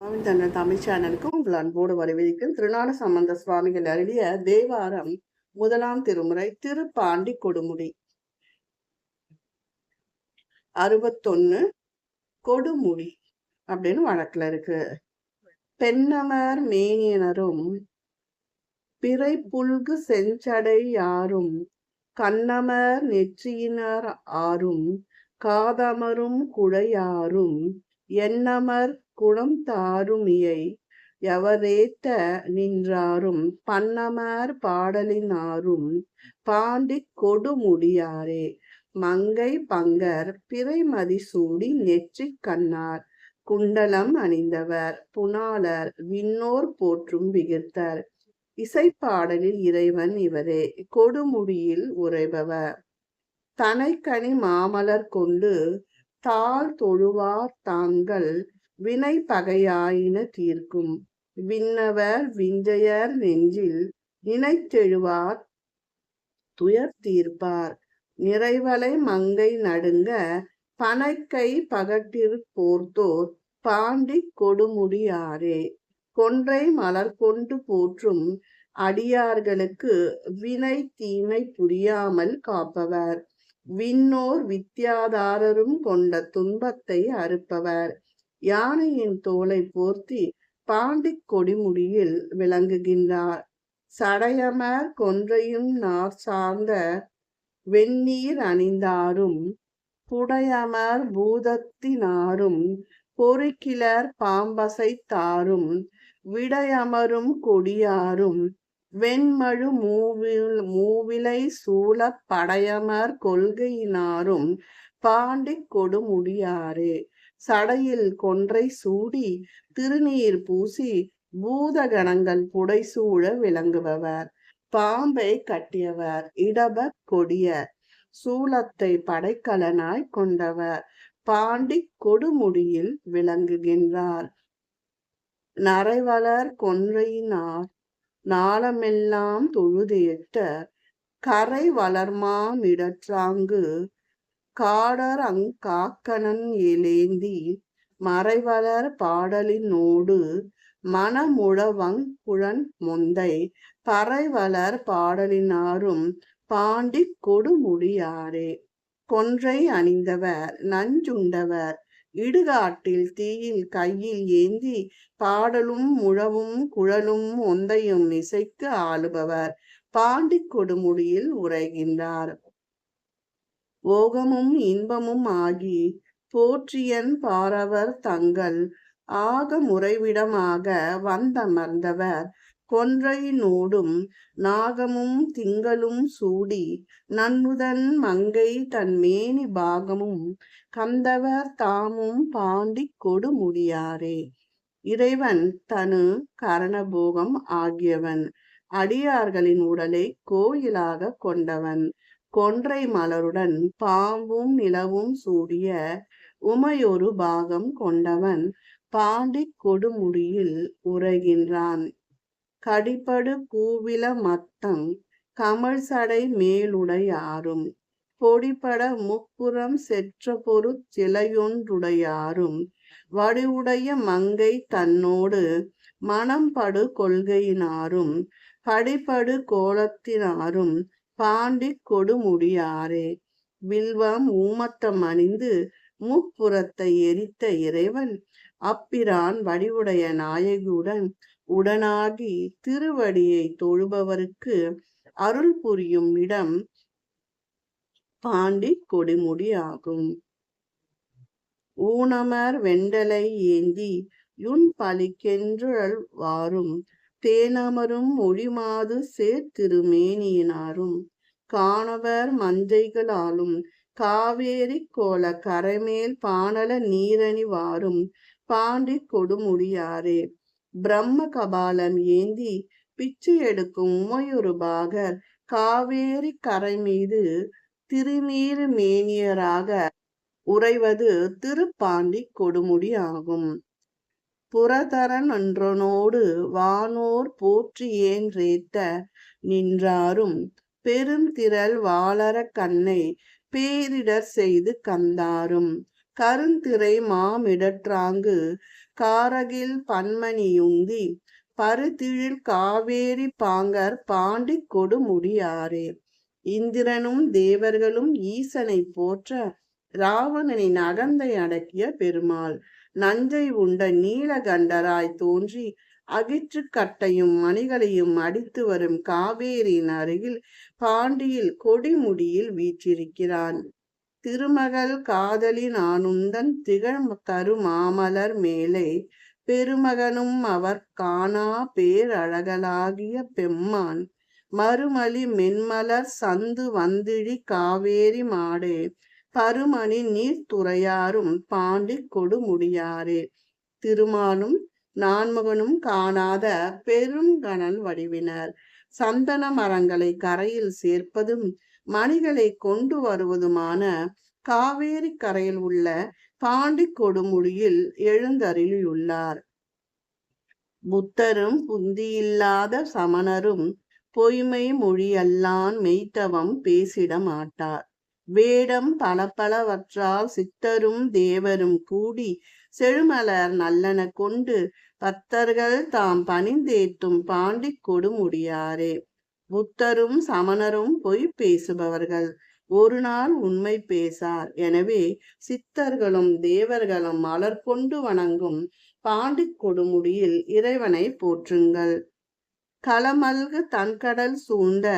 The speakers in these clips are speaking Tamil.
தன்னை தமிழ் சேனலுக்கு உங்கள் அன்போடு வரவேற்கும் திருநாட சம்பந்த சுவாமிகள் அருளிய தேவாரம் முதலாம் திருமுறை திருப்பாண்டி கொடுமுடி. அறுபத்தொன்னு கொடுமுடி அப்படின்னு வழக்குல இருக்கு. பெண்ணமர் மேனியனரும் பிறை புல்கு செஞ்சடை யாரும் கண்ணமர் நெற்றியினர் ஆறும் காதமரும் குழையாரும் எண்ணமர் குணம் தாருமியை எவரேத்த நின்றாரும் பண்ணமர் பாடலினாரும் பாண்டி கொடுமுடியாரே. மங்கை பங்கர் பிறைமதி சூடி நெற்றி கண்ணார் குண்டலம் அணிந்தவர் புனாலர் விண்ணோர் போற்றும் விகிர்த்தர். இசைப்பாடலில் இறைவன் இவரே கொடுமுடியில் உறைபவர். தனைக்கனி மாமலர் கொண்டு தாழ் தொழுவார் தாங்கள் வினை பகையாயின தீர்க்கும். விண்ணவர் விஞ்சையர் நெஞ்சில் நினைத்தெழுவார் துயர் தீர்ப்பார். நிறைவலை மங்கை நடுங்க பனைக்கை பகட்டிரு போர்த்தோர் பாண்டி கொடுமுடியாரே கொன்றை மலர் கொண்டு போற்றும் அடியார்களுக்கு வினை தீமை புரியாமல் காப்பவர். விண்ணோர் வித்தியாதாரரும் கொண்ட துன்பத்தை அறுப்பவர். யானையின் தோலை போர்த்தி பாண்டி கொடிமுடியில் விளங்குகின்றார். சடையமர் கொன்றையும் நார் சார்ந்த வெந்நீர் அணிந்தாரும் புடையமர் பூதத்தினாரும் பொறுக்கிலர் பாம்பசைத்தாரும் விடையமரும் கொடியாரும் வெண்மழு மூவில் மூவிலை சூழ படையமர் கொள்கையினாரும் பாண்டி கொடுமுடியாரே. சடையில் கொன்றை சூடி திருநீர் பூசி பூதகணங்கள் புடைசூழ விளங்குபவர். பாம்பை கட்டியவர் இடப கொடிய சூலத்தை படைக்கலனாய் கொண்டவர் பாண்டி கொடுமுடியில் விளங்குகின்றார். நரைவளர் கொன்றையினார் நாளமெல்லாம் தொழுதியிட்ட கரை வளர்மாமிடற்றாங்கு காடர் அங்காக்கணன் ஏலேந்தி மறைவளர் பாடலினோடு மனமுழவங் குழன் முந்தை பறைவளர் பாடலினாரும் பாண்டி கொடுமுடியாரே. கொன்றை அணிந்தவர் நஞ்சுண்டவர் இடுகாட்டில் தீயில் கையில் ஏந்தி பாடலும் முழவும் குழலும் ஒந்தையும் இசைக்கு ஆளுபவர் பாண்டி கொடுமுடியில் உரைகின்றார். ஓகமும் இன்பமும் ஆகி போற்றியன் பாரவர் தங்கள் ஆக முறைவிடமாக வந்தமர்ந்தவர். கொன்றையினோடும் நாகமும் திங்களும் சூடி நன்முதன் மங்கை தன் மேனி பாகமும் கந்தவர் தாமும் பாண்டி கொடுமுடியாரே. இறைவன் தனு கரணபோகம் ஆகியவன் அடியார்களின் உடலை கோயிலாக கொண்டவன். கொன்றை மலருடன் பாம்பும் நிலவும் சூடிய உமையொரு பாகம் கொண்டவன் பாண்டி கொடுமுடியில் உரைகின்றான் கடிபடு பூவில மத்தம் கமல் சடை மேலுடையாரும் பொடிபட முப்புறம் செற்ற பொரு சிலையொன்றுடையாரும் வடிவுடைய மங்கை தன்னோடு மனம் படு கொள்கையினாரும் படிபடு கோலத்தினாரும் பாண்டி கொடுமுடியாரே. வில்வம் ஊமத்தம் அணிந்து முப்புறத்தை எரித்த இறைவன் அப்பிரான் வடிவுடைய நாயகியுடன் உடனாகி திருவடியை தொழுபவருக்கு அருள் புரியும் இடம் பாண்டி கொடுமுடி ஆகும் ஊனமர் வெண்டலை ஏந்தி யுன் பலிக்கென்றல் வாரும் தேனமரும் ஒளிமாது சேர்த்திருமேனியினாரும். காணவர் மஞ்சைகளாலும் காவேரி கோல கரைமேல் பானல நீரணி வாரும் பாண்டி கொடுமுடியாரே. பிரம்ம கபாலம் ஏந்தி பிச்சை எடுக்கும் உமையொரு பாகர் காவேரி கரை மீது திருநீர் மேனியராக உறைவது திருப்பாண்டி கொடுமுடி ஆகும் புறதரன் அன்றனோடு வானோர் போற்றி ஏன்றேத்த நின்றாரும் பெருந்திரள் வாளர கண்ணை பேரிடர் செய்து கந்தாரும். கருந்திரை மாமிடற்றாங்கு காரகில் பன்மணியுந்தி பருத்திழில் காவேரி பாங்கர் பாண்டி கொடுமுடியாரே. இந்திரனும் தேவர்களும் ஈசனை போற்ற ராவணனின் அகந்தை அடக்கிய பெருமாள். நஞ்சை உண்ட நீலகண்டராய் தோன்றி அகிற்று கட்டையும் மணிகளையும் அடித்து வரும் காவேரியின் அருகில் பாண்டியில் கொடிமுடியில் வீற்றிருக்கிறான். திருமகள் காதலின் ஆனுந்தன் திகழ் கருமாமலர் மேலே பெருமகனும் அவர் காணா பேரழகலாகிய பெம்மான். மறுமலி மென்மலர் சந்து வந்திழி காவேரி மாடே பருமணி நீர்த்துறையாரும் பாண்டி கொடுமுடியாரே. திருமாலும் நான்முகனும் காணாத பெரும் கணல் வடிவினர். சந்தன மரங்களை கரையில் சேர்ப்பதும் மணிகளை கொண்டு வருவதுமான காவேரி கரையில் உள்ள பாண்டி கொடுமுடியில் எழுந்தருளியுள்ளார். புத்தரும் புந்தியில்லாத சமணரும் பொய்மை மொழியல்லான் மெய்த்தவம் பேசிட மாட்டார் வேடம் பல பலவற்றால் சித்தரும் தேவரும் கூடி செழுமலர் நல்லன கொண்டு பத்தர்கள் தாம் பணிந்தேத்தும் பாண்டி கொடுமுடியாரே. புத்தரும் சமணரும் பொய் பேசுபவர்கள் ஒரு நாள் உண்மை பேசார். எனவே சித்தர்களும் தேவர்களும் மலர் கொண்டு வணங்கும் பாண்டி கொடுமுடியில் இறைவனை போற்றுங்கள். களமல்கு தன்கடல் சூழ்ந்த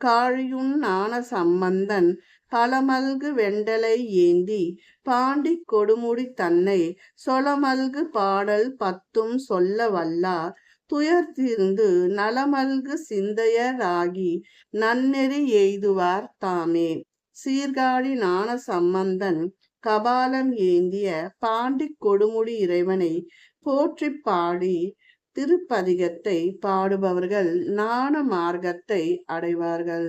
காழியுன் ஞான சம்பந்தன் பலமல்கு வெண்டலை ஏந்தி பாண்டி கொடுமுடி தன்னை சொலமல்கு பாடல் பத்தும் சொல்ல வல்லார். துயர்திருந்து நலமல்கு சிந்தையராகி நன்னெறி எய்துவார் தாமே. சீர்காழி நாண சம்பந்தன் கபாலம் ஏந்திய பாண்டி கொடுமுடி இறைவனை போற்றி பாடி திருப்பதிகத்தை பாடுபவர்கள் ஞான மார்க்கத்தை அடைவார்கள்.